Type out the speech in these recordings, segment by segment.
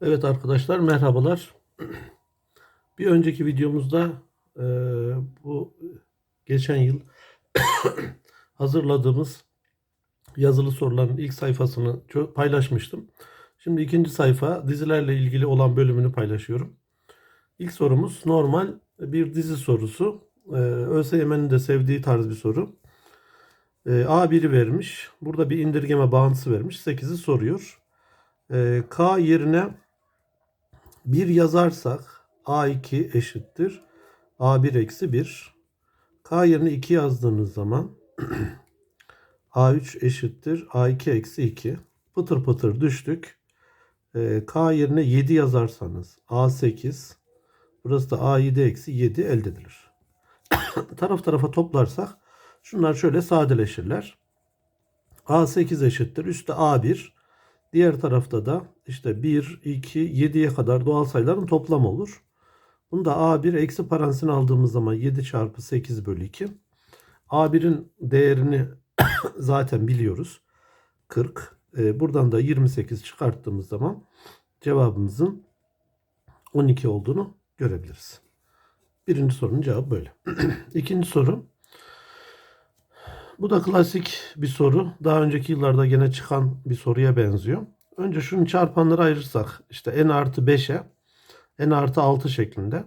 Evet arkadaşlar merhabalar. Bir önceki videomuzda e, bu geçen yıl hazırladığımız yazılı soruların ilk sayfasını paylaşmıştım. Şimdi ikinci sayfa dizilerle ilgili olan bölümünü paylaşıyorum. İlk sorumuz normal bir dizi sorusu. E, ÖSYM'nin de sevdiği tarz bir soru. E, A1'i vermiş. Burada bir indirgeme bağıntısı vermiş. 8'i soruyor. E, K yerine 1 yazarsak A2 eşittir. A1 eksi 1. K yerine 2 yazdığınız zaman A3 eşittir. A2 eksi 2. Pıtır pıtır düştük. Ee, K yerine 7 yazarsanız A8. Burası da A7 eksi 7 elde edilir. Taraf tarafa toplarsak şunlar şöyle sadeleşirler. A8 eşittir. Üstte A1. Diğer tarafta da işte 1, 2, 7'ye kadar doğal sayıların toplamı olur. Bunu da A1 eksi parantezine aldığımız zaman 7 çarpı 8 bölü 2. A1'in değerini zaten biliyoruz. 40. Ee, buradan da 28 çıkarttığımız zaman cevabımızın 12 olduğunu görebiliriz. Birinci sorunun cevabı böyle. İkinci soru. Bu da klasik bir soru. Daha önceki yıllarda gene çıkan bir soruya benziyor. Önce şunu çarpanları ayırırsak işte n artı 5'e n artı 6 şeklinde.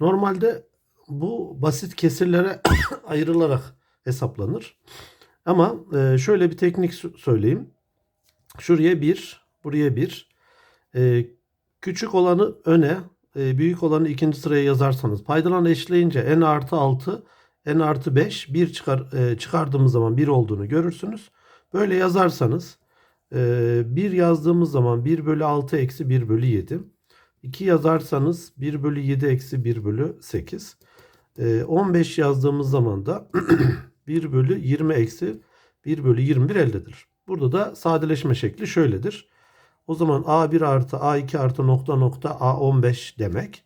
Normalde bu basit kesirlere ayrılarak hesaplanır. Ama e, şöyle bir teknik sö- söyleyeyim. Şuraya 1, buraya 1. E, küçük olanı öne, e, büyük olanı ikinci sıraya yazarsanız paydalarını eşleyince n artı 6 n artı 5 1 çıkar, e, çıkardığımız zaman 1 olduğunu görürsünüz. Böyle yazarsanız e, 1 yazdığımız zaman 1 bölü 6 eksi 1 bölü 7. 2 yazarsanız 1 bölü 7 eksi 1 bölü 8. E, 15 yazdığımız zaman da 1 bölü 20 eksi 1 bölü 21 elde edilir. Burada da sadeleşme şekli şöyledir. O zaman A1 artı A2 artı nokta nokta A15 demek.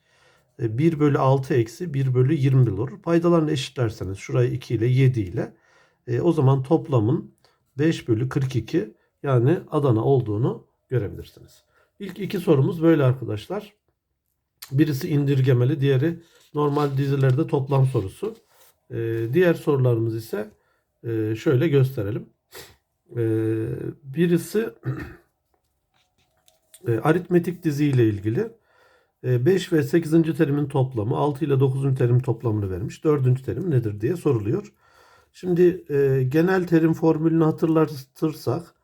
1 bölü 6 eksi 1 bölü 20 olur. Paydalarını eşitlerseniz şurayı 2 ile 7 ile e, o zaman toplamın 5 bölü 42 yani Adana olduğunu görebilirsiniz. İlk iki sorumuz böyle arkadaşlar. Birisi indirgemeli, diğeri normal dizilerde toplam sorusu. E, diğer sorularımız ise e, şöyle gösterelim. E, birisi e, aritmetik dizi ile ilgili. 5 ve 8. terimin toplamı 6 ile 9. terim toplamını vermiş. 4. terim nedir diye soruluyor. Şimdi e, genel terim formülünü hatırlatırsak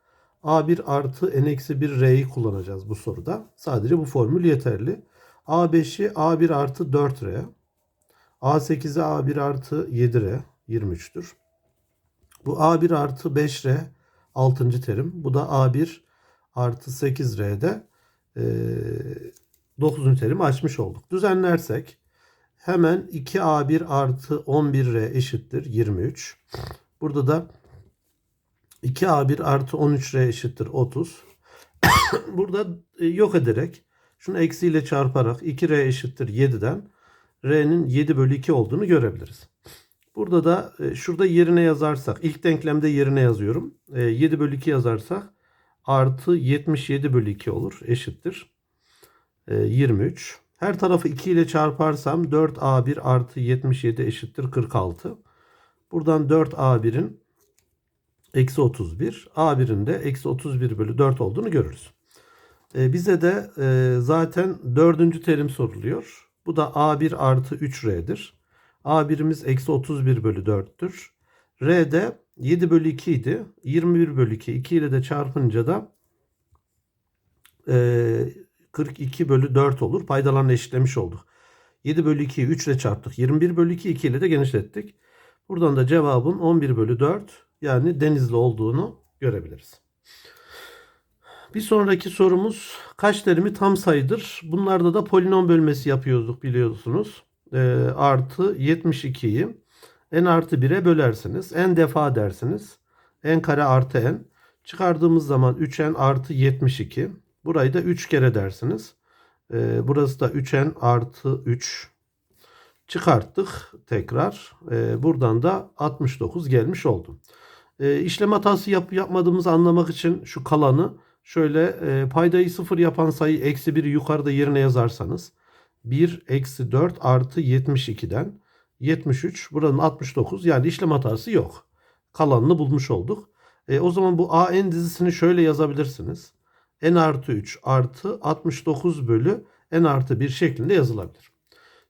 A1 artı n-1 r'yi kullanacağız bu soruda. Sadece bu formül yeterli. A5'i A1 artı 4r. A8'i A1 artı 7r 23'tür. Bu A1 artı 5r 6. terim. Bu da A1 artı 8r'de e, 9. terimi açmış olduk. Düzenlersek hemen 2A1 artı 11R eşittir 23. Burada da 2A1 artı 13R eşittir 30. Burada e, yok ederek şunu eksiyle çarparak 2R eşittir 7'den R'nin 7 bölü 2 olduğunu görebiliriz. Burada da e, şurada yerine yazarsak ilk denklemde yerine yazıyorum. 7 bölü 2 yazarsak artı 77 bölü 2 olur eşittir. 23. Her tarafı 2 ile çarparsam 4A1 artı 77 eşittir 46. Buradan 4A1'in eksi 31. A1'in de eksi 31 bölü 4 olduğunu görürüz. E, bize de e, zaten dördüncü terim soruluyor. Bu da A1 artı 3R'dir. A1'imiz eksi 31 bölü 4'tür. R de 7 bölü 2 idi. 21 bölü 2. 2 ile de çarpınca da e, 42 bölü 4 olur. Paydalarını eşitlemiş olduk. 7 bölü 2'yi 3 ile çarptık. 21 bölü 2 2 ile de genişlettik. Buradan da cevabın 11 bölü 4 yani denizli olduğunu görebiliriz. Bir sonraki sorumuz kaç terimi tam sayıdır? Bunlarda da polinom bölmesi yapıyorduk biliyorsunuz. E, artı 72'yi n artı 1'e bölersiniz. n defa dersiniz. n kare artı n. Çıkardığımız zaman 3n artı 72. Burayı da 3 kere dersiniz. Ee, burası da 3n artı 3 çıkarttık tekrar. Ee, buradan da 69 gelmiş oldu. Ee, işlem hatası yap yapmadığımızı anlamak için şu kalanı Şöyle e, paydayı sıfır yapan sayı eksi 1'i yukarıda yerine yazarsanız 1 eksi 4 artı 72'den 73 buranın 69 yani işlem hatası yok. Kalanını bulmuş olduk. E, o zaman bu AN dizisini şöyle yazabilirsiniz. N artı 3 artı 69 bölü N artı 1 şeklinde yazılabilir.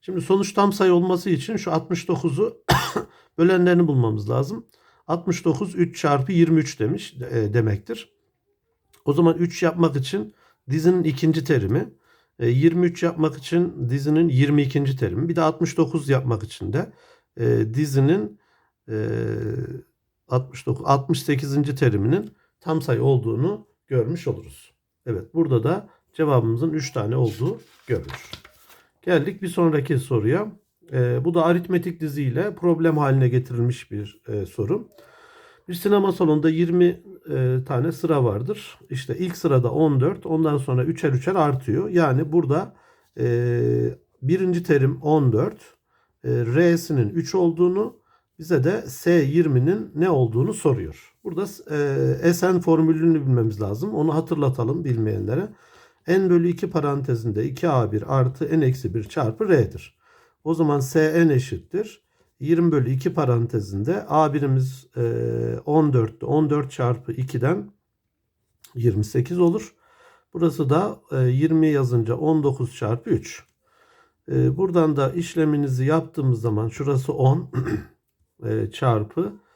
Şimdi sonuç tam sayı olması için şu 69'u bölenlerini bulmamız lazım. 69 3 çarpı 23 demiş e, demektir. O zaman 3 yapmak için dizinin ikinci terimi, e, 23 yapmak için dizinin 22. terimi, bir de 69 yapmak için de e, dizinin e, 69 68. teriminin tam sayı olduğunu görmüş oluruz. Evet burada da cevabımızın 3 tane olduğu görülür. Geldik bir sonraki soruya. E, bu da aritmetik diziyle problem haline getirilmiş bir e, soru. Bir sinema salonunda 20 e, tane sıra vardır. İşte ilk sırada 14, ondan sonra üçer üçer artıyor. Yani burada e, birinci terim 14, e, R'sinin 3 olduğunu, bize de S20'nin ne olduğunu soruyor. Burada e, SN formülünü bilmemiz lazım. Onu hatırlatalım bilmeyenlere. N bölü 2 parantezinde 2A1 artı N eksi 1 çarpı R'dir. O zaman SN eşittir. 20 bölü 2 parantezinde A1'imiz e, 14'tü. 14 çarpı 2'den 28 olur. Burası da e, 20 yazınca 19 çarpı 3. E, buradan da işleminizi yaptığımız zaman şurası 10 e, çarpı e,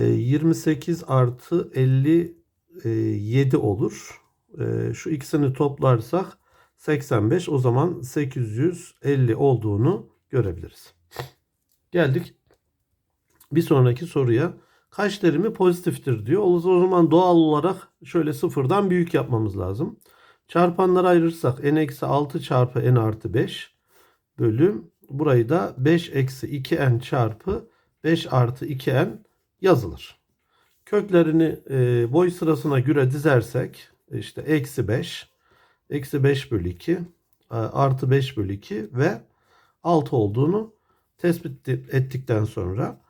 28 artı 57 olur. E, şu ikisini toplarsak 85 o zaman 850 olduğunu görebiliriz. Geldik bir sonraki soruya. Kaç terimi pozitiftir diyor. O zaman doğal olarak şöyle sıfırdan büyük yapmamız lazım. Çarpanları ayırırsak n eksi 6 çarpı n artı 5 bölüm burayı da 5 eksi 2n çarpı 5 artı 2n yazılır. Köklerini e, boy sırasına göre dizersek işte eksi 5 eksi 5 bölü 2 artı 5 bölü 2 ve 6 olduğunu tespit ettikten sonra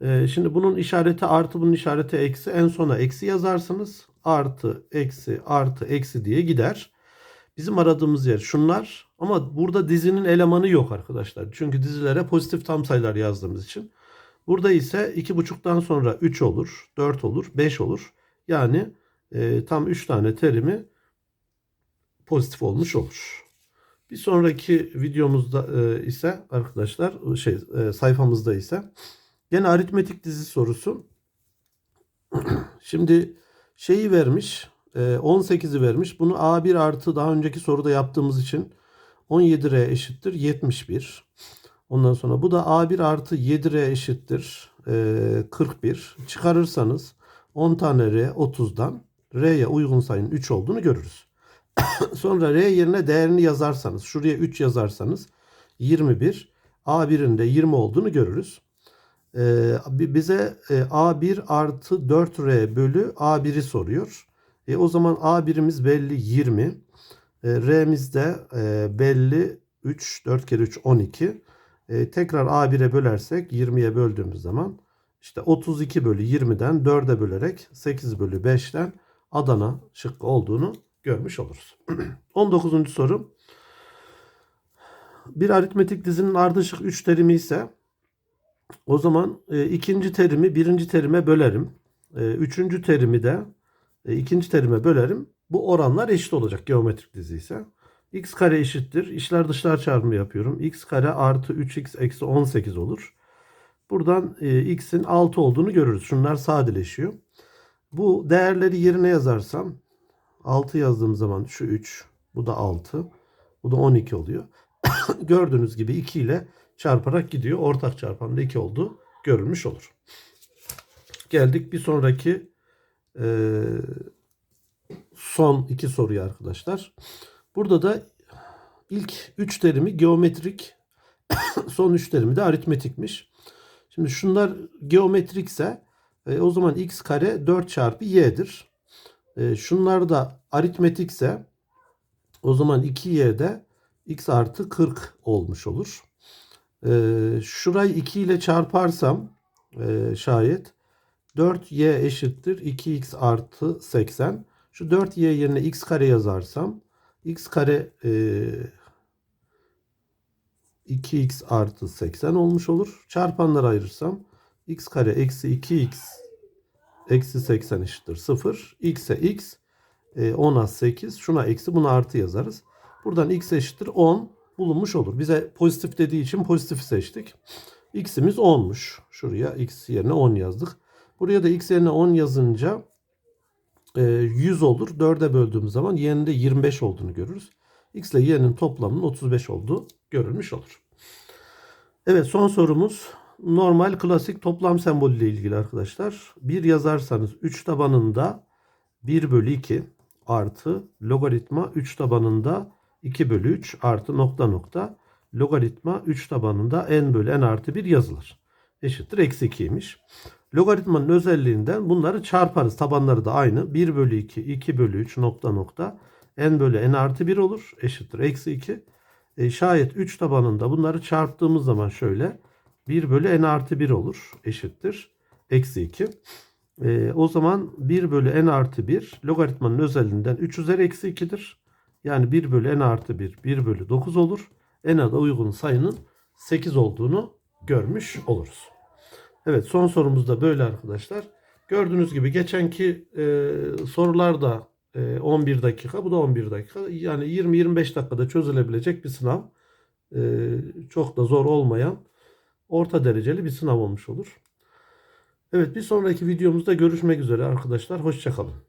e, şimdi bunun işareti artı bunun işareti eksi en sona eksi yazarsınız. Artı eksi artı eksi diye gider. Bizim aradığımız yer şunlar ama burada dizinin elemanı yok arkadaşlar. Çünkü dizilere pozitif tam sayılar yazdığımız için. Burada ise 2,5'tan sonra 3 olur, 4 olur, 5 olur. Yani e, tam 3 tane terimi pozitif olmuş olur. Bir sonraki videomuzda e, ise arkadaşlar şey e, sayfamızda ise gene aritmetik dizi sorusu. Şimdi şeyi vermiş. E, 18'i vermiş. Bunu A1 artı daha önceki soruda yaptığımız için 17R eşittir 71. Ondan sonra bu da A1 artı 7R eşittir e, 41. Çıkarırsanız 10 tane R 30'dan R'ye uygun sayının 3 olduğunu görürüz. Sonra R yerine değerini yazarsanız, şuraya 3 yazarsanız 21. A1'in de 20 olduğunu görürüz. Ee, bize e, A1 artı 4R bölü A1'i soruyor. E, o zaman A1'imiz belli 20. E, R'miz de e, belli 3. 4 kere 3 12. E, tekrar A1'e bölersek 20'ye böldüğümüz zaman işte 32 bölü 20'den 4'e bölerek 8 bölü 5'ten Adana şıkkı olduğunu görmüş oluruz. 19. soru. Bir aritmetik dizinin ardışık 3 terimi ise o zaman e, ikinci terimi birinci terime bölerim. E, üçüncü terimi de e, ikinci terime bölerim. Bu oranlar eşit olacak geometrik dizi ise. X kare eşittir. İçler dışlar çarpımı yapıyorum. x kare artı 3x eksi 18 olur. Buradan e, x'in 6 olduğunu görürüz. Şunlar sadeleşiyor. Bu değerleri yerine yazarsam 6 yazdığım zaman şu 3, bu da 6, bu da 12 oluyor. Gördüğünüz gibi 2 ile çarparak gidiyor. Ortak çarpanında 2 olduğu görülmüş olur. Geldik bir sonraki e, son iki soruya arkadaşlar. Burada da ilk 3 terimi geometrik, son 3 terimi de aritmetikmiş. Şimdi şunlar geometrikse e, o zaman x kare 4 çarpı y'dir. E, şunlar da aritmetikse o zaman 2y'de x artı 40 olmuş olur. E, şurayı 2 ile çarparsam e, şayet 4y eşittir 2x artı 80. Şu 4y yerine x kare yazarsam x kare e, 2x artı 80 olmuş olur. Çarpanlara ayırırsam x kare eksi 2x eksi 80 eşittir 0. x'e x e, 10'a 8 şuna eksi buna artı yazarız. Buradan x eşittir 10 bulunmuş olur. Bize pozitif dediği için pozitif seçtik. x'imiz 10'muş. Şuraya x yerine 10 yazdık. Buraya da x yerine 10 yazınca 100 olur. 4'e böldüğümüz zaman y'nin de 25 olduğunu görürüz. x ile y'nin toplamının 35 olduğu görülmüş olur. Evet son sorumuz normal klasik toplam sembolü ile ilgili arkadaşlar. 1 yazarsanız 3 tabanında 1 bölü 2 artı logaritma 3 tabanında 2 bölü 3 artı nokta nokta logaritma 3 tabanında n bölü n artı 1 yazılır. Eşittir eksi 2'ymiş. Logaritmanın özelliğinden bunları çarparız. Tabanları da aynı. 1 bölü 2, 2 bölü 3 nokta nokta n bölü n artı 1 olur. Eşittir eksi 2. E, şayet 3 tabanında bunları çarptığımız zaman şöyle 1 bölü n artı 1 olur. Eşittir eksi 2. E, o zaman 1 bölü n artı 1 logaritmanın özelliğinden 3 üzeri eksi 2'dir. Yani 1 bölü n artı 1 1 bölü 9 olur. N'e de uygun sayının 8 olduğunu görmüş oluruz. Evet son sorumuz da böyle arkadaşlar. Gördüğünüz gibi geçenki e, sorularda e, 11 dakika bu da 11 dakika. Yani 20-25 dakikada çözülebilecek bir sınav. E, çok da zor olmayan orta dereceli bir sınav olmuş olur. Evet bir sonraki videomuzda görüşmek üzere arkadaşlar. Hoşçakalın.